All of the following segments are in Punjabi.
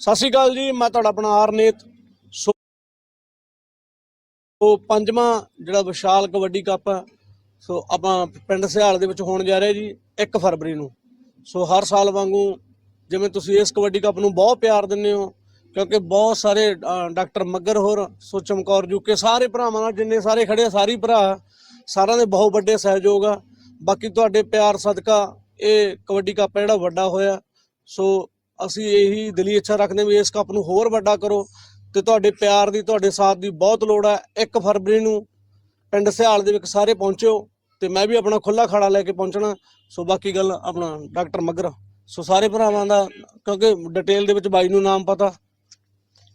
ਸਤਿ ਸ਼੍ਰੀ ਅਕਾਲ ਜੀ, ਮੈਂ ਤੁਹਾਡਾ ਆਪਣਾ ਆਰਨੇਤ ਸੋ ਸੋ ਪੰਜਵਾਂ ਜਿਹੜਾ ਵਿਸ਼ਾਲ ਕਬੱਡੀ ਕੱਪ ਹੈ, ਸੋ ਆਪਾਂ ਪਿੰਡ ਸਿਹਾਲ ਦੇ ਵਿੱਚ ਹੋਣ ਜਾ ਰਿਹਾ ਜੀ 1 ਫਰਵਰੀ ਨੂੰ। ਸੋ ਹਰ ਸਾਲ ਵਾਂਗੂ ਜਿਵੇਂ ਤੁਸੀਂ ਇਸ ਕਬੱਡੀ ਕੱਪ ਨੂੰ ਬਹੁਤ ਪਿਆਰ ਦਿੰਦੇ ਹੋ, ਕਿਉਂਕਿ ਬਹੁਤ ਸਾਰੇ ਡਾਕਟਰ ਮੱਗਰ ਹੋਰ, ਸੋ ਚਮਕੌਰ ਜੂਕੇ ਸਾਰੇ ਭਰਾਵਾਂ ਨਾਲ ਜਿੰਨੇ ਸਾਰੇ ਖੜੇ ਸਾਰੇ ਭਰਾ ਸਾਰਿਆਂ ਦੇ ਬਹੁਤ ਵੱਡੇ ਸਹਿਯੋਗ ਆ। ਬਾਕੀ ਤੁਹਾਡੇ ਪਿਆਰ ਸਦਕਾ ਇਹ ਕਬੱਡੀ ਕੱਪ ਹੈ ਜਿਹੜਾ ਵੱਡਾ ਹੋਇਆ, ਸੋ ਅਸੀਂ ਇਹੀ ਦਿਲੀ ਇੱਛਾ ਰੱਖਦੇ ਵੀ ਇਸ ਕੱਪ ਨੂੰ ਹੋਰ ਵੱਡਾ ਕਰੋ ਤੇ ਤੁਹਾਡੇ ਪਿਆਰ ਦੀ ਤੁਹਾਡੇ ਸਾਥ ਦੀ ਬਹੁਤ ਲੋੜ ਹੈ। 1 ਫਰਵਰੀ ਨੂੰ ਪਿੰਡ ਸਿਹਾਲ ਦੇ ਵਿੱਚ ਸਾਰੇ ਪਹੁੰਚਿਓ ਤੇ ਮੈਂ ਵੀ ਆਪਣਾ ਖੁੱਲਾ ਖਾੜਾ ਲੈ ਕੇ ਪਹੁੰਚਣਾ। ਸੋ ਬਾਕੀ ਗੱਲ ਆਪਣਾ ਡਾਕਟਰ ਮੱਗਰ। ਸੋ ਸਾਰੇ ਭਰਾਵਾਂ ਦਾ ਕਿਉਂਕਿ ਡਿਟੇਲ ਦੇ ਵਿੱਚ ਬਾਈ ਨੂੰ ਨਾਮ ਪਤਾ।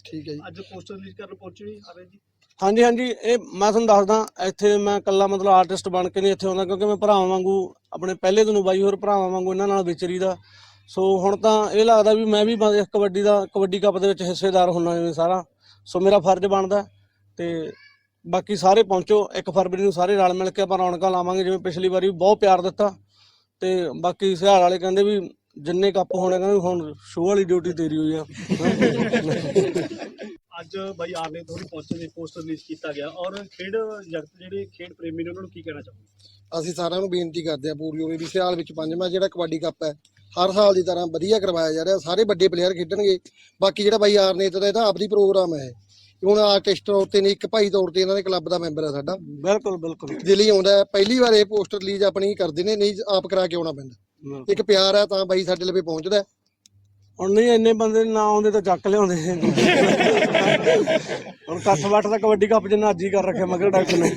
ਠੀਕ ਹੈ ਜੀ। ਅੱਜ ਪੋਸਟਰ ਰਿਲੀਜ਼ ਕਰਨ ਪਹੁੰਚੇ ਆਰੇ ਜੀ? ਹਾਂਜੀ ਹਾਂਜੀ। ਇਹ ਮੈਂ ਤੁਹਾਨੂੰ ਦੱਸਦਾ ਇੱਥੇ ਮੈਂ ਇਕੱਲਾ ਮਤਲਬ ਆਰਟਿਸਟ ਬਣ ਕੇ ਨਹੀਂ ਇੱਥੇ ਆਉਂਦਾ ਕਿਉਂਕਿ ਮੈਂ ਭਰਾਵਾਂ ਵਾਂਗੂ ਆਪਣੇ ਪਹਿਲੇ ਦਿਨੋਂ ਬਾਈ ਹੋਰ ਭਰਾਵਾਂ ਵਾਂਗੂ ਇਹਨਾਂ ਨਾਲ ਵਿਚਰੀਦਾ। ਸੋ ਹੁਣ ਤਾਂ ਇਹ ਲੱਗਦਾ ਵੀ ਮੈਂ ਵੀ ਬਸ ਕਬੱਡੀ ਦਾ ਕਬੱਡੀ ਕੱਪ ਦੇ ਵਿੱਚ ਹਿੱਸੇਦਾਰ ਹੁੰਨਾ ਜਿਵੇਂ ਸਾਰਾ। ਸੋ ਮੇਰਾ ਫਰਜ਼ ਬਣਦਾ ਤੇ ਬਾਕੀ ਸਾਰੇ ਪਹੁੰਚੋ 1 ਫਰਵਰੀ ਨੂੰ ਸਾਰੇ ਰਲ ਮਿਲ ਕੇ ਆਪਾਂ ਰੌਣਕਾਂ ਲਾਵਾਂਗੇ ਜਿਵੇਂ ਪਿਛਲੀ ਵਾਰੀ ਵੀ ਬਹੁਤ ਪਿਆਰ ਦਿੱਤਾ। ਤੇ ਬਾਕੀ ਸਿਹਾਲ ਵਾਲੇ ਕਹਿੰਦੇ ਵੀ ਜਿੰਨੇ ਕੱਪ ਹੋਣੇ ਕਹਿੰਦੇ ਹੁਣ ਸ਼ੋਅ ਵਾਲੀ ਡਿਊਟੀ ਤੇਰੀ ਹੋਈ ਆ। ਅੱਜ ਬਾਈ ਆਰਨੇ ਥੋੜੀ ਪਹੁੰਚੇ ਨੇ ਪੋਸਟਰ ਰਿਲੀਜ਼ ਕੀਤਾ ਗਿਆ ਔਰ ਖੇਡ ਜਗਤ ਜਿਹੜੇ ਖੇਡ ਪ੍ਰੇਮੀ ਨੇ ਉਹਨਾਂ ਨੂੰ ਕੀ ਕਹਿਣਾ ਚਾਹੁੰਦੇ ਅਸੀਂ ਸਾਰਿਆਂ ਨੂੰ ਬੇਨਤੀ ਕਰਦੇ ਹਾਂ ਪੂਰੀ ਉਰੇ ਵੀ ਸਿਆਲ ਵਿੱਚ ਪੰਜਵਾਂ ਜਿਹੜਾ ਕਬੱਡੀ ਕੱਪ ਹੈ ਹਰ ਸਾਲ ਦੀ ਤਰ੍ਹਾਂ ਵਧੀਆ ਕਰਵਾਇਆ ਜਾ ਰਿਹਾ ਸਾਰੇ ਵੱਡੇ ਪਲੇਅਰ ਖੇਡਣਗੇ। ਬਾਕੀ ਜਿਹੜਾ ਬਾਈ ਆਰਨੇਤ ਦਾ ਇਹਦਾ ਆਪਦੀ ਪ੍ਰੋਗਰਾਮ ਹੈ। ਇਹ। ਹੁਣ ਆਰਟਿਸਟ ਤੌਰ ਤੇ ਨੇ ਇੱਕ ਭਾਈ ਤੌਰ ਤੇ ਇਹਨਾਂ ਦੇ ਕਲੱਬ ਦਾ ਮੈਂਬਰ ਹੈ ਸਾਡਾ। ਬਿਲਕੁਲ ਬਿਲਕੁਲ। ਦਿੱਲੀ ਆਉਂਦਾ ਪਹਿਲੀ ਵਾਰ ਇਹ ਪੋਸਟਰ ਰਿਲੀਜ਼ ਆਪਣੀ ਕਰਦੇ ਨੇ ਨਹੀਂ ਆਪ ਕਰਾ ਕੇ ਆਉਣਾ ਪੈਂਦਾ। ਇੱਕ ਪਿਆਰ ਹੈ ਤਾਂ ਬਾਈ ਸਾਡੇ ਲਵੇ ਪਹੁੰਚਦਾ। ਹੁਣ ਨਹੀਂ ਇੰਨੇ ਬੰਦੇ ਨਾ ਆਉਂਦੇ ਤਾਂ ਚੱਕ ਲਿਆਉਂਦੇ। ਹੁਣ ਕੱਠ ਵੱਟ ਦਾ ਕਬੱਡੀ ਕੱਪ ਜਿੰਨਾ ਅੱਜ ਹੀ ਕਰ ਰੱਖਿਆ ਮਗਰ ਡਾਕਟਰ ਨੇ।